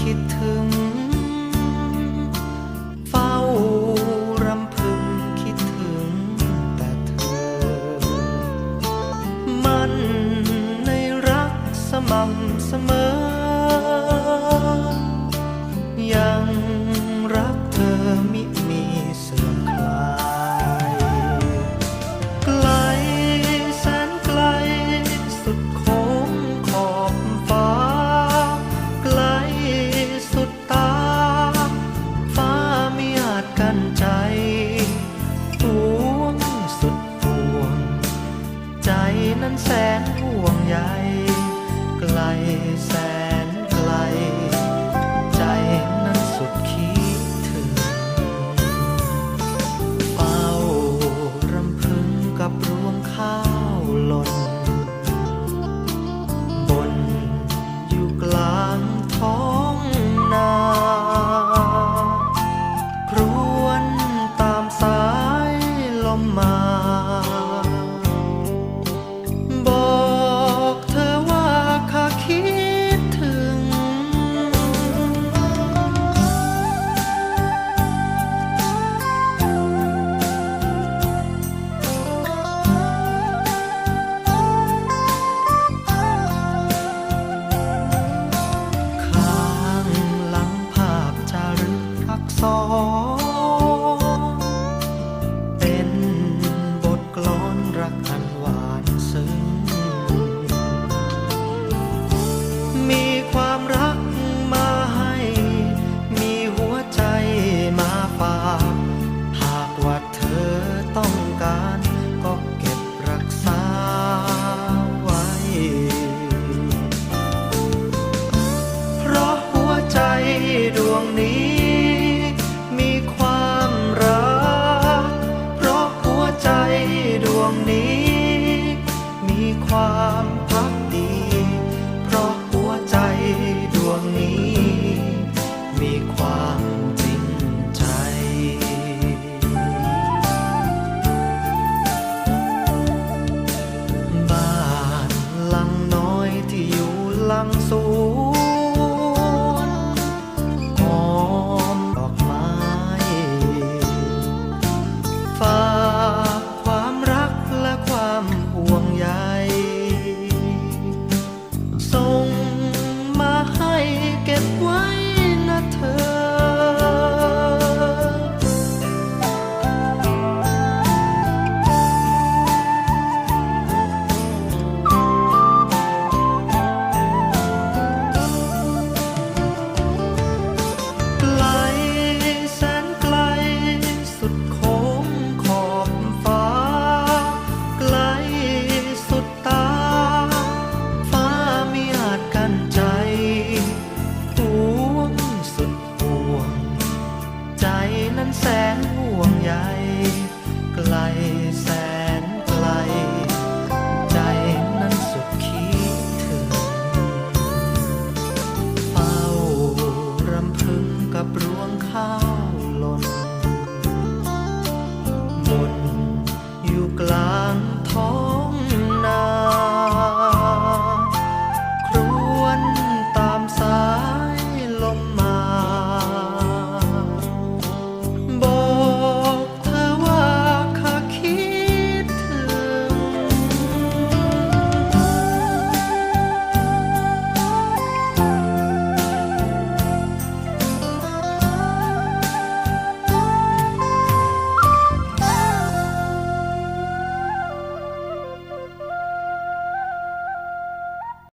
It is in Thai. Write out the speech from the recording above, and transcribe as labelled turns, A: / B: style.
A: คิดถึง เฝ้ารำพึงคิดถึงแต่เธอ มันในรักสม่ำเสมอ ใจนั้นแสนห่วงใยไกลแสนไกล สองี้ มีความพักดี เพราะหัวใจดวงนี้ มีความจริงใจบานหลังน้อยที่อยู่หลังสูง que.